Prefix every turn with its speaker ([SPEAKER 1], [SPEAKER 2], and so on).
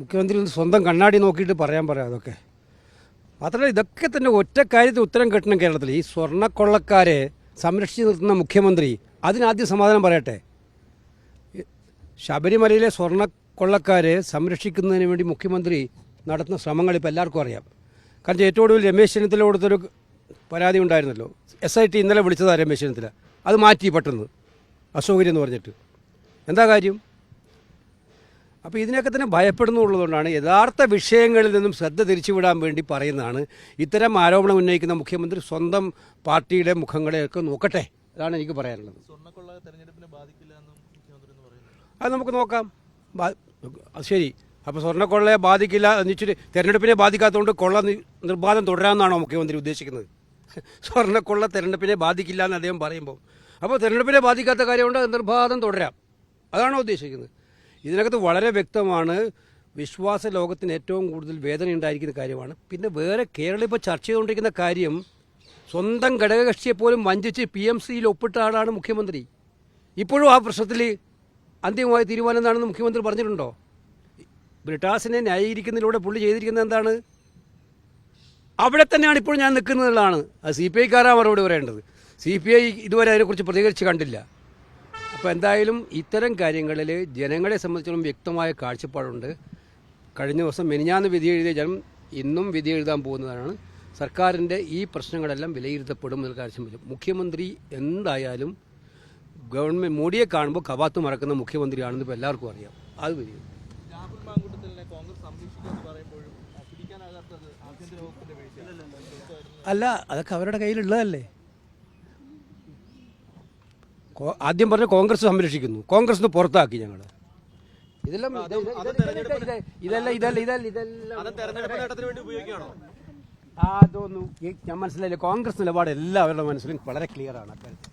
[SPEAKER 1] മുഖ്യമന്ത്രി സ്വന്തം കണ്ണാടി നോക്കിയിട്ട് പറയാൻ പറയാം അതൊക്കെ. മാത്രമല്ല ഇതൊക്കെ തന്നെ ഒറ്റ കാര്യത്തിൽ ഉത്തരം കിട്ടണം കേരളത്തിൽ. ഈ സ്വർണക്കൊള്ളക്കാരെ സംരക്ഷിച്ച് നിർത്തുന്ന മുഖ്യമന്ത്രി അതിനാദ്യം സമാധാനം പറയട്ടെ. ശബരിമലയിലെ സ്വർണക്കൊള്ളക്കാരെ സംരക്ഷിക്കുന്നതിന് വേണ്ടി മുഖ്യമന്ത്രി നടത്തുന്ന ശ്രമങ്ങൾ ഇപ്പോൾ എല്ലാവർക്കും അറിയാം. കാരണം ഏറ്റവും ഒടുവിൽ രമേശ് ചെന്നിത്തല കൊടുത്തൊരു പരാതി ഉണ്ടായിരുന്നല്ലോ. എസ് ഐ ടി ഇന്നലെ വിളിച്ചതാണ് രമേശ് ചെന്നിത്തല. അത് മാറ്റി പെട്ടെന്ന്. അസൗകര്യം എന്ന് പറഞ്ഞിട്ട്. എന്താ കാര്യം? അപ്പോൾ ഇതിനൊക്കെ തന്നെ ഭയപ്പെടുന്നുള്ളതുകൊണ്ടാണ് യഥാർത്ഥ വിഷയങ്ങളിൽ നിന്നും ശ്രദ്ധ തിരിച്ചുവിടാൻ വേണ്ടി പറയുന്നതാണ് ഇത്തരം ആരോപണം ഉന്നയിക്കുന്ന മുഖ്യമന്ത്രി സ്വന്തം പാർട്ടിയുടെ മുഖങ്ങളെയൊക്കെ നോക്കട്ടെ അതാണ് എനിക്ക് പറയാനുള്ളത്. അത് നമുക്ക് നോക്കാം. ശരി. അപ്പോൾ സ്വർണക്കൊള്ളയെ ബാധിക്കില്ല എന്നിച്ചിട്ട് തെരഞ്ഞെടുപ്പിനെ ബാധിക്കാത്തതുകൊണ്ട് കൊള്ള നിർബാധം തുടരാമെന്നാണോ മുഖ്യമന്ത്രി ഉദ്ദേശിക്കുന്നത്? സ്വർണക്കൊള്ള തെരഞ്ഞെടുപ്പിനെ ബാധിക്കില്ല എന്ന് അദ്ദേഹം പറയുമ്പോൾ അപ്പോൾ തെരഞ്ഞെടുപ്പിനെ ബാധിക്കാത്ത കാര്യമുണ്ട് നിർബാധം തുടരാം. അതാണോ ഉദ്ദേശിക്കുന്നത്. ഇതിനകത്ത് വളരെ വ്യക്തമാണ് വിശ്വാസ ലോകത്തിന് ഏറ്റവും കൂടുതൽ വേദന ഉണ്ടായിരിക്കുന്ന കാര്യമാണ്. പിന്നെ വേറെ കേരളം ഇപ്പോൾ ചർച്ച ചെയ്തുകൊണ്ടിരിക്കുന്ന കാര്യം സ്വന്തം ഘടകകക്ഷിയെ പോലും വഞ്ചിച്ച് പി എം സിയിൽ ഒപ്പിട്ട ആളാണ് മുഖ്യമന്ത്രി. ഇപ്പോഴും ആ പ്രശ്നത്തിൽ അന്തിമമായ തീരുമാനം എന്താണെന്ന് മുഖ്യമന്ത്രി പറഞ്ഞിട്ടുണ്ടോ? ബ്രിട്ടാസിനെ ന്യായീകരിക്കുന്നതിലൂടെ പുള്ളി ചെയ്തിരിക്കുന്നത് എന്താണ്? അവിടെ തന്നെയാണ് ഇപ്പോൾ ഞാൻ നിൽക്കുന്നതാണ് അത് സി പി ഐക്കാരാണ് മറുപടി പറയേണ്ടത്. സി പി ഐ ഇതുവരെ അതിനെക്കുറിച്ച് പ്രതികരിച്ച് കണ്ടില്ല. അപ്പോൾ എന്തായാലും ഇത്തരം കാര്യങ്ങളിൽ ജനങ്ങളെ സംബന്ധിച്ചിടത്തോളം വ്യക്തമായ കാഴ്ചപ്പാടുണ്ട്. കഴിഞ്ഞ ദിവസം മെനിഞ്ഞാന്ന് വിധി എഴുതിയ ജനം ഇന്നും വിധി എഴുതാൻ പോകുന്നതാണ്. സർക്കാരിന്റെ ഈ പ്രശ്നങ്ങളെല്ലാം വിലയിരുത്തപ്പെടും എന്നൊരു കാര്യം മുഖ്യമന്ത്രി എന്തായാലും ഗവൺമെന്റ് മോഡിയെ കാണുമ്പോൾ കവാത്ത് മറക്കുന്ന മുഖ്യമന്ത്രിയാണെന്ന് ഇപ്പോൾ എല്ലാവർക്കും അറിയാം. അത്
[SPEAKER 2] വീഴ്ച
[SPEAKER 1] അല്ല അതൊക്കെ അവരുടെ കയ്യിലുള്ളതല്ലേ? ആദ്യം പറഞ്ഞ കോൺഗ്രസ് സംരക്ഷിക്കുന്നു കോൺഗ്രസ് പുറത്താക്കി ഞങ്ങൾ ഇതെല്ലാം ഇതെല്ലാം ഇതെല്ലാം ഇത് ഇത് ഇതല്ല ഇതല്ല അതൊന്നും ഞാൻ മനസ്സിലായില്ല. കോൺഗ്രസ് നിലപാട് എല്ലാവരുടെ മനസ്സിലും വളരെ ക്ലിയർ ആണ്. അക്കാര്യത്തിൽ